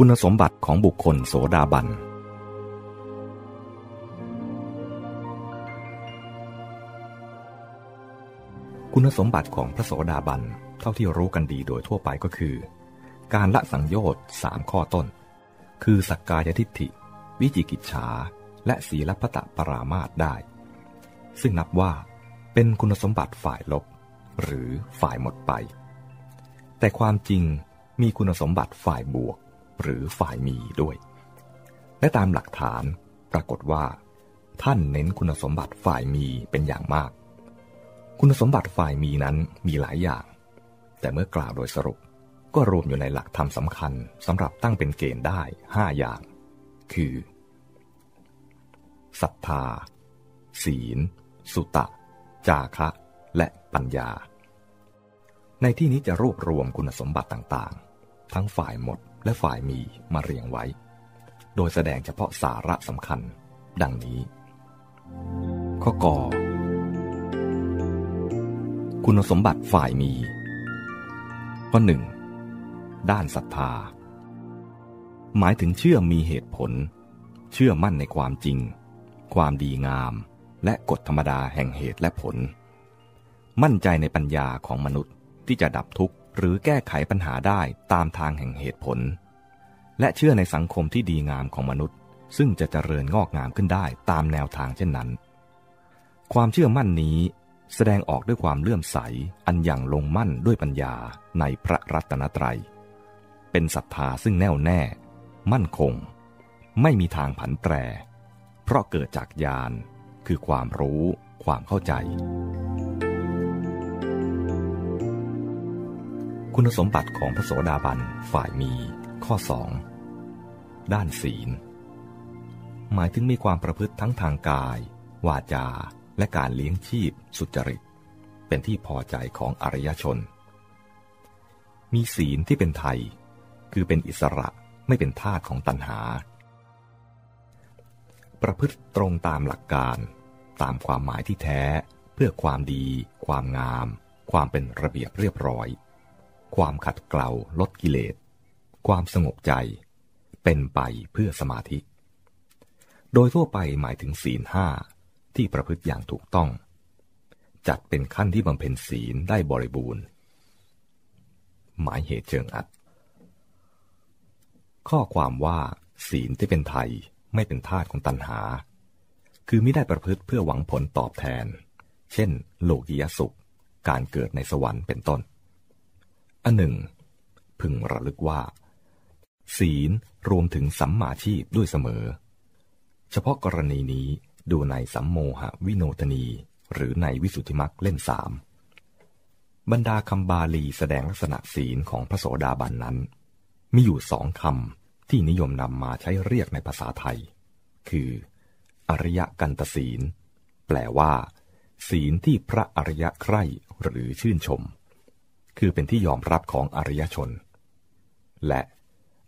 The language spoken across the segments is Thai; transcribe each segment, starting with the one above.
คุณสมบัติของบุคคลโสดาบัน คุณสมบัติของพระโสดาบัน เท่าที่รู้กันดีโดยทั่วไปก็คือ การละสังโยชน์สามข้อต้น คือสักกายทิฏฐิ วิจิกิจฉา และศีลพัตปรามาตได้ ซึ่งนับว่าเป็นคุณสมบัติฝ่ายลบ หรือฝ่ายหมดไป แต่ความจริงมีคุณสมบัติฝ่ายบวก หรือฝ่ายมีด้วย และตามหลักฐานปรากฏว่า ท่านเน้นคุณสมบัติฝ่ายมีเป็นอย่างมาก คุณสมบัติฝ่ายมีนั้นมีหลายอย่าง แต่เมื่อกล่าวโดยสรุปก็รวมอยู่ในหลักธรรมสำคัญสำหรับตั้งเป็นเกณฑ์ได้ห้าอย่าง คือศรัทธา ศีล สุตะ จาคะ และปัญญา ในที่นี้จะรวบรวมคุณสมบัติต่างๆ ทั้งฝ่ายหมด และฝ่ายมีมาเรียงไว้ โดยแสดงเฉพาะสาระสำคัญ ดังนี้ ข้อกอคุณสมบัติฝ่ายมี ข้อหนึ่งด้านศรัทธา หมายถึงเชื่อมีเหตุผล เชื่อมั่นในความจริง ความดีงาม และกฎธรรมดาแห่งเหตุและผล มั่นใจในปัญญาของมนุษย์ที่จะดับทุกข์ หรือแก้ไขปัญหาได้ตามทางแห่งเหตุผล และเชื่อในสังคมที่ดีงามของมนุษย์ ซึ่งจะเจริญงอกงามขึ้นได้ตามแนวทางเช่นนั้น ความเชื่อมั่นนี้แสดงออกด้วยความเลื่อมใสอันอย่างลงมั่นด้วยปัญญาในพระรัตนตรัย เป็นศรัทธาซึ่งแน่วแน่ มั่นคง ไม่มีทางผันแปร เพราะเกิดจากญาณคือความรู้ ความเข้าใจ คุณสมบัติของพระโสดาบันฝ่ายมีข้อสองด้านศีล หมายถึงมีความประพฤติทั้งทางกาย วาจา และการเลี้ยงชีพสุจริต เป็นที่พอใจของอริยชน มีศีลที่เป็นไทย คือเป็นอิสระไม่เป็นทาสของตัณหา ประพฤติตรงตามหลักการตามความหมายที่แท้เพื่อความดี ความงาม ความเป็นระเบียบเรียบร้อย ความขัดเกลาลดกิเลส ความสงบใจ เป็นไปเพื่อสมาธิ โดยทั่วไปหมายถึงศีลห้าที่ประพฤติอย่างถูกต้อง จัดเป็นขั้นที่บำเพ็ญศีลได้บริบูรณ์ หมายเหตุเชิงอัด ข้อความว่าศีลที่เป็นไทยไม่เป็นทาสของตัณหา คือไม่ได้ประพฤติเพื่อหวังผลตอบแทน เช่น โลกียสุข การเกิดในสวรรค์เป็นต้น อันหนึ่ง พึงระลึกว่า ศีลรวมถึงสัมมาชีพด้วยเสมอ เฉพาะกรณีนี้ดูในสัมโมหวิโนตนี หรือในวิสุทธิมักเล่มสามบรรดาคำบาลีแสดงลักษณะศีลของพระโสดาบันนั้น มีอยู่สองคำที่นิยมนำมาใช้เรียกในภาษาไทย คือ อริยกันตศีล แปลว่า ศีลที่พระอริยใคร่หรือชื่นชม คือเป็นที่ยอมรับของอริยชน และ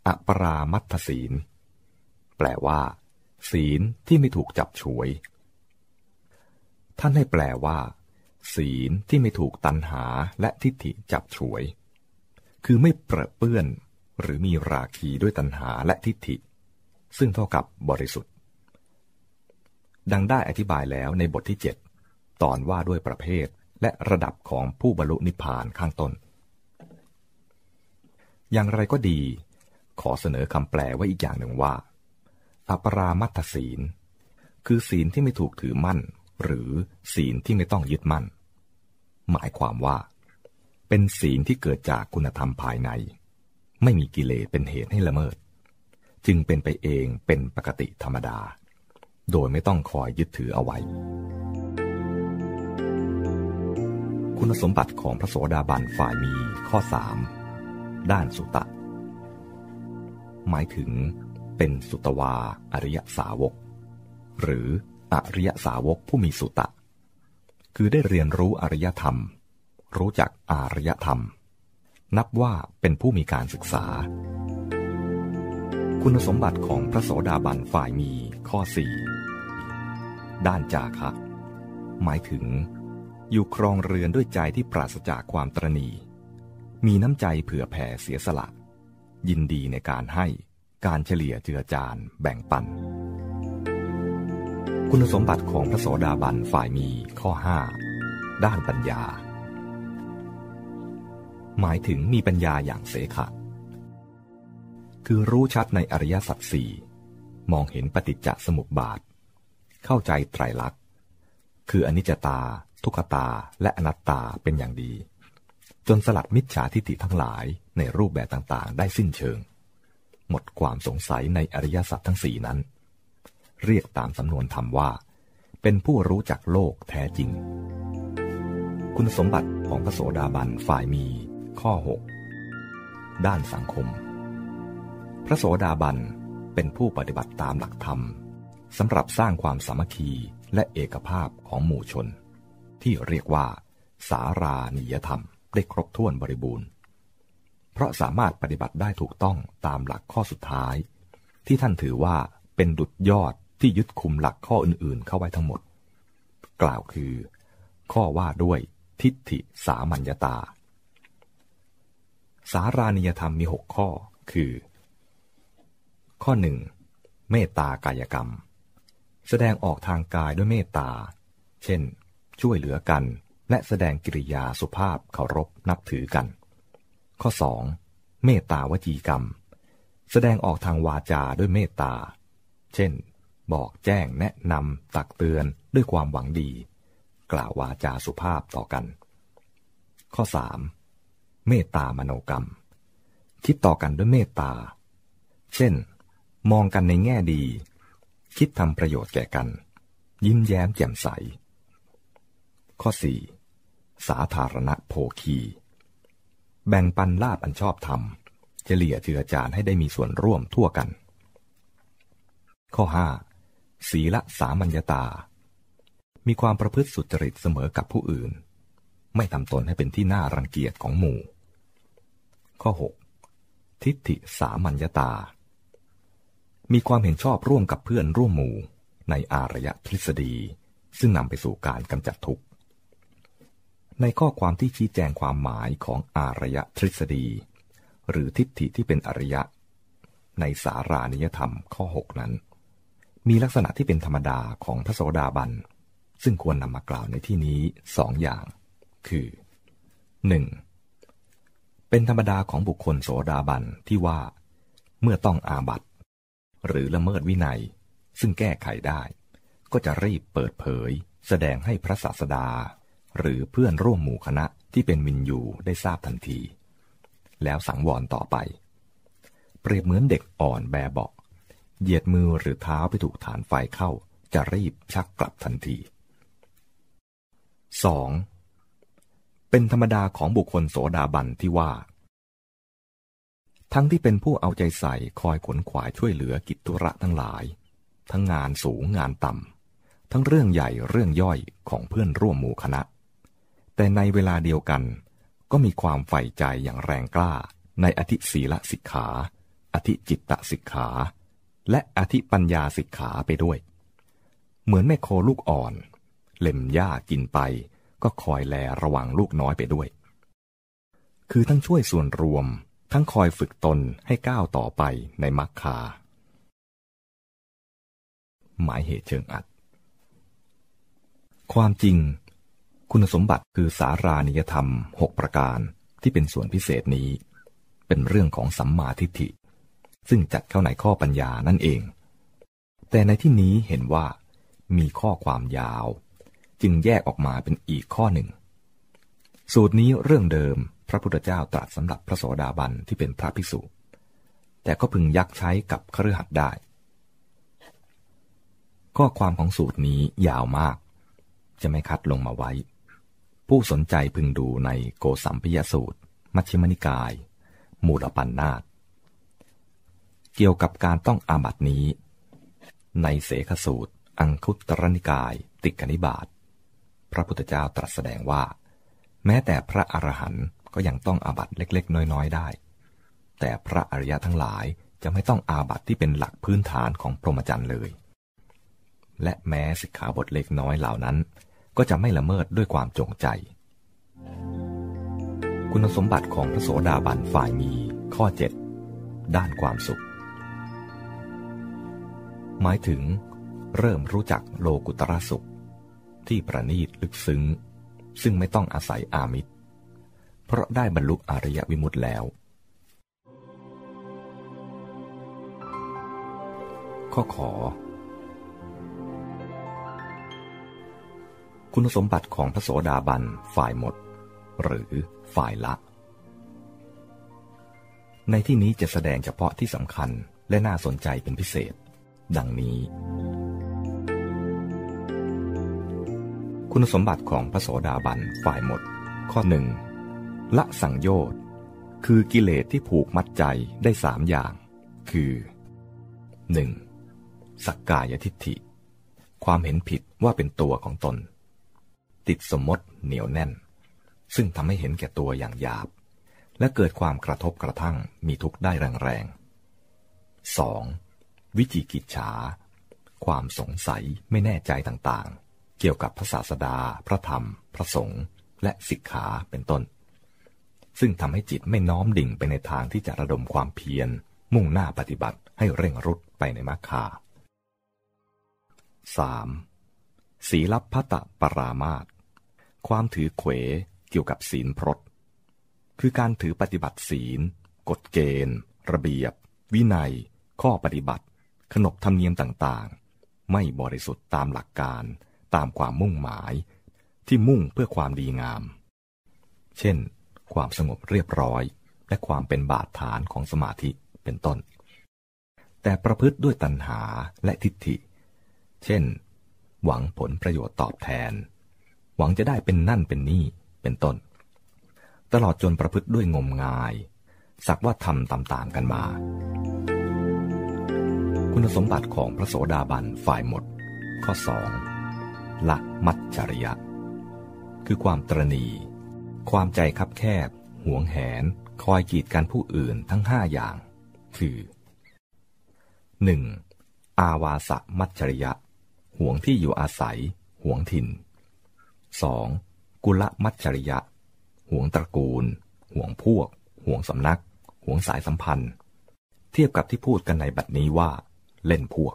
อปรามัตศีล แปลว่า ศีลที่ไม่ถูกจับฉวย ท่านให้แปลว่า ศีลที่ไม่ถูกตัณหาและทิฏฐิจับฉวย คือไม่เปรอะเปื้อน หรือมีราคีด้วยตัณหาและทิฏฐิ ซึ่งเท่ากับบริสุทธิ์ ดังได้อธิบายแล้วในบทที่ 7 ตอนว่าด้วยประเภท และระดับของผู้บรรลุนิพพานข้างต้น อย่างไรก็ดี ขอเสนอคำแปลไว้อีกอย่างหนึ่งว่า อปรามัตศีล คือศีลที่ไม่ถูกถือมั่น หรือศีลที่ไม่ต้องยึดมั่น หมายความว่า เป็นศีลที่เกิดจากคุณธรรมภายใน ไม่มีกิเลสเป็นเหตุให้ละเมิด จึงเป็นไปเองเป็นปกติธรรมดา โดยไม่ต้องคอยยึดถือเอาไว้ คุณสมบัติของพระโสดาบันฝ่ายมีข้อสามด้านสุตะ หมายถึงเป็นสุตวาอริยสาวก หรืออริยสาวกผู้มีสุตะ คือได้เรียนรู้อริยธรรม รู้จักอารยธรรม นับว่าเป็นผู้มีการศึกษา คุณสมบัติของพระโสดาบันฝ่ายมีข้อสี่ด้านจาคะ หมายถึง อยู่ครองเรือนด้วยใจที่ปราศจากความตรณี มีน้ำใจเผื่อแผ่เสียสละ ยินดีในการให้การเฉลี่ยเจือจานแบ่งปัน คุณสมบัติของพระโสดาบันฝ่ายมีข้อ 5 ด้านปัญญา หมายถึงมีปัญญาอย่างเสขะคือรู้ชัดในอริยสัจสี่มองเห็นปฏิจจสมุปบาท เข้าใจไตรลักษณ์ คืออนิจจตา ทุกขตาและอนัตตาเป็นอย่างดี จนสลัดมิจฉาทิฏฐิทั้งหลายในรูปแบบต่างๆ ได้สิ้นเชิง หมดความสงสัยในอริยสัจทั้งสี่นั้น เรียกตามสำนวนธรรมว่า เป็นผู้รู้จักโลกแท้จริง คุณสมบัติของพระโสดาบันฝ่ายมีข้อ 6 ด้านสังคม พระโสดาบันเป็นผู้ปฏิบัติตามหลักธรรมสำหรับสร้างความสามัคคีและเอกภาพของหมู่ชน ที่เรียกว่า สารานิยธรรมได้ครบถ้วนบริบูรณ์ เพราะสามารถปฏิบัติได้ถูกต้องตามหลักข้อสุดท้าย ที่ท่านถือว่าเป็นดุจยอดที่ยึดคุมหลักข้ออื่นๆ เข้าไว้ทั้งหมด กล่าวคือ ข้อว่าด้วยทิฏฐิสามัญญาตา สารานิยธรรมมีหกข้อคือ ข้อหนึ่งเมตตากายกรรม แสดงออกทางกายด้วยเมตตา เช่น ช่วยเหลือกัน และแสดงกิริยาสุภาพเคารพนับถือกัน ข้อ 2. เมตตาวจีกรรม แสดงออกทางวาจาด้วยเมตตา เช่น บอกแจ้งแนะนำตักเตือนด้วยความหวังดี กล่าววาจาสุภาพต่อกัน ข้อ 3. เมตตามโนกรรม คิดต่อกันด้วยเมตตา เช่น มองกันในแง่ดี คิดทำประโยชน์แก่กัน ยิ้มแย้มแจ่มใส ข้อ 4. สาธารณโภคี แบ่งปันลาบอันชอบธรรมเฉลี่ยเจือจานให้ได้มีส่วนร่วมทั่วกัน ข้อ 5. ศีละสามัญญาตา มีความประพฤติสุจริตเสมอกับผู้อื่น ไม่ทำตนให้เป็นที่น่ารังเกียจของหมู่ ข้อ 6. ทิฏฐิสามัญญาตา มีความเห็นชอบร่วมกับเพื่อนร่วมหมู่ในอารยะทฤษฎีซึ่งนำไปสู่การกำจัดทุกข์ ในข้อความที่ชี้แจงความหมายของอารยทฤษฎี หรือทิฏฐิที่เป็นอริยะ ในสารานิยธรรมข้อ 6 นั้น มีลักษณะที่เป็นธรรมดาของพระโสดาบัน ซึ่งควรนำมากล่าวในที่นี้สองอย่าง คือ 1. เป็นธรรมดาของบุคคลโสดาบันที่ว่า เมื่อต้องอาบัตหรือละเมิดวินัย ซึ่งแก้ไขได้ ก็จะรีบเปิดเผย แสดงให้พระศาสดา หรือเพื่อนร่วมหมู่คณะที่เป็นมินยูได้ทราบทันที แล้วสังวรต่อไป เปรียบเหมือนเด็กอ่อนแบเบาเหยียดมือหรือเท้าไปถูกฐานไฟเข้า จะรีบชักกลับทันที 2. เป็นธรรมดาของบุคคลโสดาบันที่ว่า ทั้งที่เป็นผู้เอาใจใส่คอยขนขวายช่วยเหลือกิจธุระทั้งหลาย ทั้งงานสูงงานต่ำทั้งเรื่องใหญ่เรื่องย่อยของเพื่อนร่วมหมู่คณะ แต่ในเวลาเดียวกัน ก็มีความใฝ่ใจอย่างแรงกล้า ในอธิศีลสิกขา อธิจิตตสิกขา และอธิปัญญาสิกขาไปด้วย เหมือนแม่โคลูกอ่อน เล็มหญ้ากินไป ก็คอยแลระวังลูกน้อยไปด้วย คือทั้งช่วยส่วนรวม ทั้งคอยฝึกตนให้ก้าวต่อไปในมรรคาหมายเหตุเชิงอัด ความจริง คุณสมบัติคือสารานิยธรรมหกประการที่เป็นส่วนพิเศษนี้ เป็นเรื่องของสัมมาทิฏฐิ ซึ่งจัดเข้าในข้อปัญญานั่นเอง แต่ในที่นี้เห็นว่า มีข้อความยาว จึงแยกออกมาเป็นอีกข้อหนึ่ง สูตรนี้เรื่องเดิมพระพุทธเจ้าตรัสสำหรับพระโสดาบันที่เป็นพระภิกษุแต่ก็พึงยักใช้กับครือขัดได้ ข้อความของสูตรนี้ยาวมาก จะไม่คัดลงมาไว้ ผู้สนใจพึงดูในโกสัมพยสูตร มัชฌิมนิกาย มูลปันนาตเกี่ยวกับการต้องอาบัตินี้ ในเสขสูตร อังคุตรนิกาย ติกนิบาตพระพุทธเจ้าตรัสแสดงว่า แม้แต่พระอรหันต์ก็ยังต้องอาบัติเล็ก ๆ น้อย ๆ ได้ แต่พระอริยะทั้งหลายจะไม่ต้องอาบัติที่เป็นหลักพื้นฐานของพรหมจรรย์เลย และแม้สิกขาบทเล็กน้อยเหล่านั้น ก็จะไม่ละเมิดด้วยความจงใจ คุณสมบัติของพระโสดาบันฝ่ายมีข้อ 7 ด้านความสุข หมายถึง เริ่มรู้จักโลกุตระสุข ที่ประณีตลึกซึ้ง ซึ่งไม่ต้องอาศัยอามิตร เพราะได้บรรลุอริยวิมุตติแล้ว ข้อขอ คุณสมบัติของพระโสดาบันฝ่ายหมด หรือฝ่ายละ ในที่นี้จะแสดงเฉพาะที่สำคัญและน่าสนใจเป็นพิเศษ ดังนี้ คุณสมบัติของพระโสดาบันฝ่ายหมด ข้อหนึ่งละสังโยชน์ คือกิเลสที่ผูกมัดใจได้สามอย่าง คือ 1. สักกายทิฏฐิ ความเห็นผิดว่าเป็นตัวของตน ติดสมมติเหนียวแน่น ซึ่งทำให้เห็นแก่ตัวอย่างหยาบ และเกิดความกระทบกระทั่งมีทุกข์ได้แรงๆ 2. วิจิกิจฉา ความสงสัยไม่แน่ใจต่างๆ เกี่ยวกับพระศาสดา พระธรรม พระสงฆ์และสิกขาเป็นต้น ซึ่งทำให้จิตไม่น้อมดิ่งไปในทางที่จะระดมความเพียร มุ่งหน้าปฏิบัติให้เร่งรุดไปในมรรคา 3. ศีลพัตปรามาตความถือเขวเกี่ยวกับศีลพรตคือการถือปฏิบัติศีล กฎเกณฑ์ ระเบียบ วินัย ข้อปฏิบัติ ขนบธรรมเนียมต่างๆ ไม่บริสุทธิ์ตามหลักการ ตามความมุ่งหมาย ที่มุ่งเพื่อความดีงาม เช่น ความสงบเรียบร้อย และความเป็นบาดฐานของสมาธิเป็นต้น แต่ประพฤติด้วยตัณหาและทิฏฐิ เช่น หวังผลประโยชน์ตอบแทน หวังจะได้เป็นนั่นเป็นนี่เป็นต้น ตลอดจนประพฤติด้วยงมงาย สักว่าทำตามๆกันมา คุณสมบัติของพระโสดาบันฝ่ายหมด ข้อสองละมัจจริยะ คือความตรณีความใจคับแคบ หวงแหน คอยกีดกันผู้อื่นทั้งห้าอย่าง คือ 1. อาวาสมัจจริยะ ห่วงที่อยู่อาศัย ห่วงถิ่น 2. กุลมัจจริยะ ห่วงตระกูล ห่วงพวก ห่วงสำนัก ห่วงสายสัมพันธ์ เทียบกับที่พูดกันในบัดนี้ว่า เล่นพวก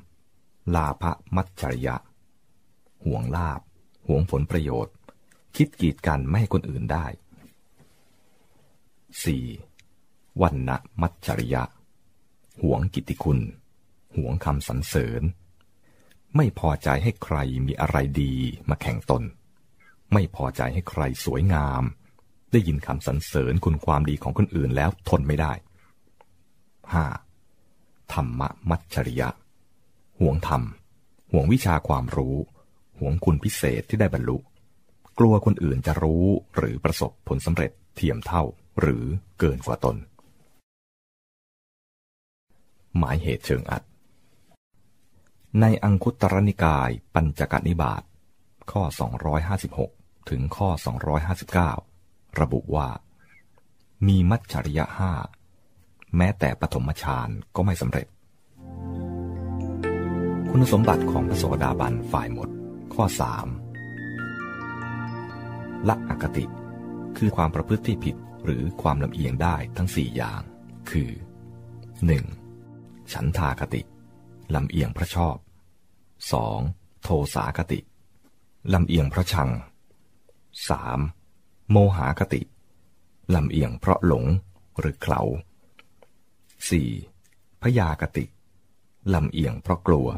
3. ลาภมัจจริยะ ห่วงลาบ ห่วงผลประโยชน์ คิดกีดกันไม่ให้คนอื่นได้ 4. วันณมัจจริยะ ห่วงกิตติคุณ หวงคำสรรเสริญ ไม่พอใจให้ใครมีอะไรดีมาแข่งตน ไม่พอใจให้ใครสวยงาม ได้ยินคำสรรเสริญคุณความดีของคนอื่นแล้วทนไม่ได้ 5. ธรรมมัจฉริยะหวงธรรมหวงวิชาความรู้หวงคุณพิเศษที่ได้บรรลุ กลัวคนอื่นจะรู้หรือประสบผลสำเร็จเทียมเท่าหรือเกินกว่าตน หมายเหตุเชิงอัด ในอังคุตรนิกายปัญจกนิบาตข้อ 256 ถึงข้อ 259 ระบุว่า มีมัจฉริยะห้า แม้แต่ปฐมฌานก็ไม่สำเร็จ คุณสมบัติของพระโสดาบันฝ่ายหมด ข้อ 3 ละอคติ คือความประพฤติที่ผิดหรือความลำเอียงได้ทั้งสี่อย่าง คือ 1. ฉันทาคติ ลำเอียงพระชอบ 2. โทสาคติ ลำเอียงพระชัง 3. โมหาคติ ลำเอียงเพราะหลงหรือเขลา 4. พยาคติ ลำเอียงเพราะกลัว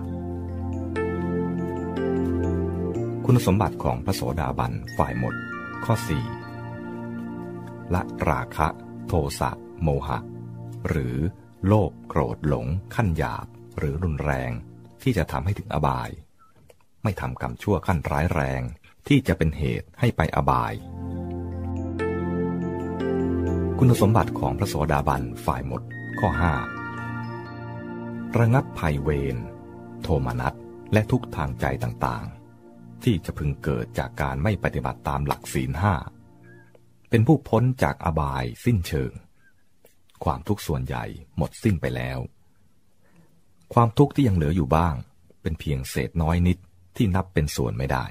คุณสมบัติของพระโสดาบันฝ่ายหมด ข้อ 4 ละราคะ โทสะโมหะ หรือโลภโกรธหลงขั้นหยาบ หรือรุนแรงที่จะทำให้ถึงอบาย ไม่ทำกรรมชั่วขั้นร้ายแรงที่จะเป็นเหตุให้ไปอบาย คุณสมบัติของพระโสดาบันฝ่ายหมดข้อ 5 ระงับภัยเวร โทมนัสและทุกทางใจต่างๆ ที่จะพึงเกิดจากการไม่ปฏิบัติตามหลักศีลห้าเป็นผู้พ้นจากอบายสิ้นเชิง ความทุกข์ส่วนใหญ่หมดสิ้นไปแล้ว ความทุกข์ที่ยังเหลืออยู่บ้าง เป็นเพียงเศษน้อยนิดที่นับเป็นส่วนไม่ได้